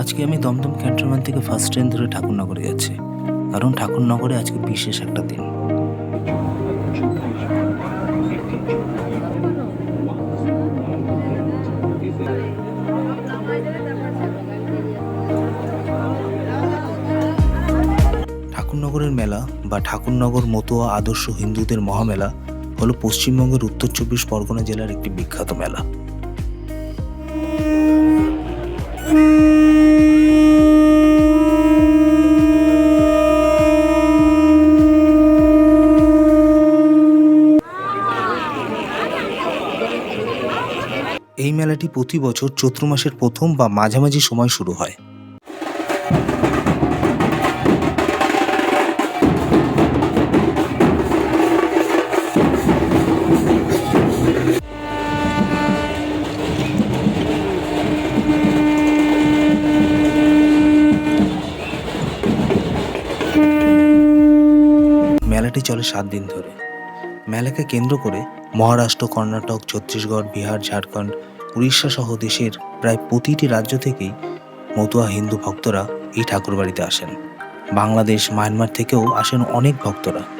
আজকে আমি দমদম ক্যান্টনমেন্ট থেকে ফার্স্ট ট্রেন ধরে ঠাকুরনগরে যাচ্ছি। কারণ ঠাকুরনগরে আজকে বিশেষ একটা দিন। ঠাকুরনগরের মেলা বা ঠাকুরনগর মতুয়া আদর্শ হিন্দুদের মহামেলা হলো পশ্চিমবঙ্গের উত্তর চব্বিশ পরগনা জেলার একটি বিখ্যাত মেলা। এই মেলাটি প্রতি বছর চৈত্র মাসের প্রথম বা মাঝামাঝি সময় শুরু হয়। মেলাটি চলে সাত দিন ধরে। মেলাকে কেন্দ্র করে মহারাষ্ট্র, কর্ণাটক, ছত্তিশগড়, বিহার, ঝাড়খণ্ড উড়িষ্যা সহ দেশের প্রায় প্রতিটি রাজ্য থেকেই মতুয়া হিন্দু ভক্তরা এই ঠাকুরবাড়িতে আসেন। বাংলাদেশ, মায়ানমার থেকেও আসেন অনেক ভক্তরা।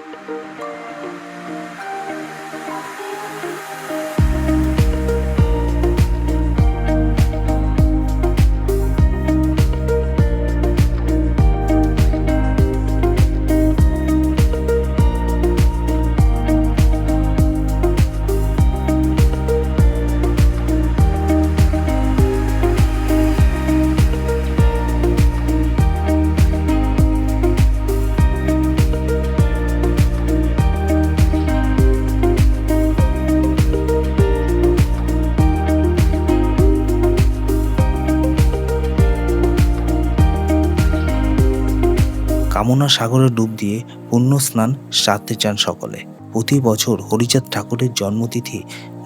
কামনা সাগরে ডুব দিয়ে পুণ্য স্নান সারতে চান সকলে। প্রতি বছর হরিচাঁদ ঠাকুরের জন্মতিথি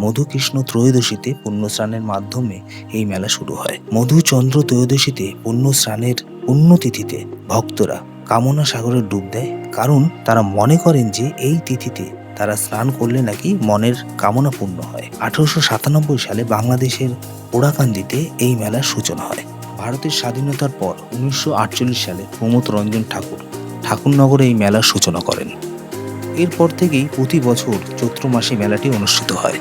মধুকৃষ্ণ ত্রয়োদশীতে পুণ্য স্নানের মাধ্যমে এই মেলা শুরু হয়। মধুচন্দ্র ত্রয়োদশীতে পুণ্য স্নানের পুণ্যতিথিতে ভক্তরা কামনা সাগরে ডুব দেয়, কারণ তারা মনে করেন যে এই তিথিতে তারা স্নান করলে নাকি মনের কামনা পূর্ণ হয়। আঠারোশো সাতানব্বই সালে বাংলাদেশের ওড়াকান্দিতে এই মেলার সূচনা হয়। ভারতের স্বাধীনতার পর উনিশশো আটচল্লিশ সালে প্রমোদ রঞ্জন ঠাকুর ঠাকুরনগরে এই মেলার সূচনা করেন। এরপর থেকেই প্রতি বছর চৈত্র মাসে মেলাটি অনুষ্ঠিত হয়।